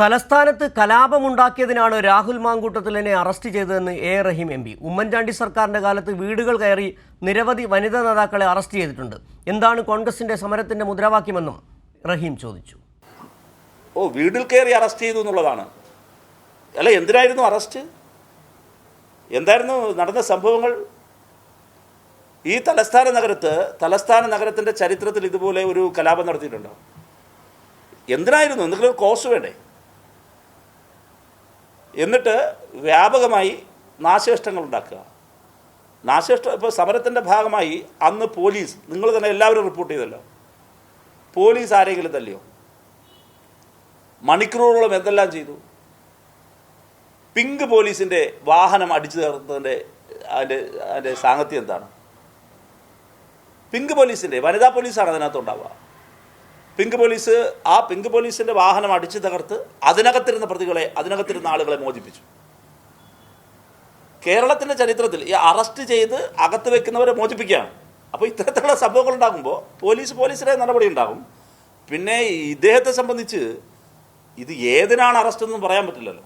തലസ്ഥാനത്ത് കലാപമുണ്ടാക്കിയതിനാണ് രാഹുൽ മാങ്കൂട്ടത്തിലിനെ അറസ്റ്റ് ചെയ്തതെന്ന് A Rahim M P. Oommen Chandy സർക്കാരിന്റെ കാലത്ത് വീടുകൾ കയറി നിരവധി വനിതാ നേതാക്കളെ അറസ്റ്റ് ചെയ്തിട്ടുണ്ട്. എന്താണ് കോൺഗ്രസിന്റെ സമരത്തിന്റെ മുദ്രാവാക്യമെന്നും റഹീം ചോദിച്ചു. ഓ വീടിൽ കയറി അറസ്റ്റ് ചെയ്തു എന്നുള്ളതാണ്. അല്ല എന്തിനായിരുന്നു അറസ്റ്റ്? എന്തായിരുന്നു നടന്ന സംഭവങ്ങൾ? ഈ തലസ്ഥാന നഗരത്ത് തലസ്ഥാന നഗരത്തിന്റെ ചരിത്രത്തിൽ ഇതുപോലെ ഒരു കലാപം നടത്തിയിട്ടുണ്ടോ? എന്തിനായിരുന്നു? എന്തെങ്കിലും കോസ് വേണ്ടേ? എന്നിട്ട് വ്യാപകമായി നാശനഷ്ടങ്ങൾ ഉണ്ടാക്കുക. നാശനഷ്ടം ഇപ്പോൾ സമരത്തിന്റെ ഭാഗമായി അന്ന് പോലീസ് നിങ്ങൾ തന്നെ എല്ലാവരും റിപ്പോർട്ട് ചെയ്തല്ലോ. പോലീസ് ആരെങ്കിലും തല്ലിയോ? മണിക്കൂറുകളും എന്തെല്ലാം ചെയ്തു? പിങ്ക് പോലീസിന്റെ വാഹനം അടിച്ചു തീർത്തതിന്റെ അതിന്റെ അതിന്റെ സാങ്കത്യം എന്താണ്? പിങ്ക് പോലീസിന്റെ വനിതാ പോലീസാണ് അതിനകത്ത് ഉണ്ടാവുക. പിങ്ക് പോലീസ് ആ പിങ്ക് പോലീസിന്റെ വാഹനം അടിച്ചു തകർത്ത് അതിനകത്തിരുന്ന പ്രതികളെ അതിനകത്തിരുന്ന ആളുകളെ മോചിപ്പിച്ചു. കേരളത്തിന്റെ ചരിത്രത്തിൽ ഈ അറസ്റ്റ് ചെയ്ത് അകത്ത് വെക്കുന്നവരെ മോചിപ്പിക്കുകയാണ്. അപ്പോൾ ഇത്തരത്തിലുള്ള സംഭവങ്ങൾ ഉണ്ടാകുമ്പോൾ പോലീസ് പോലീസിന്റെ നടപടി ഉണ്ടാകും. പിന്നെ ഇദ്ദേഹത്തെ സംബന്ധിച്ച് ഇത് ഏതിനാണ് അറസ്റ്റ് എന്നും പറയാൻ പറ്റില്ലല്ലോ.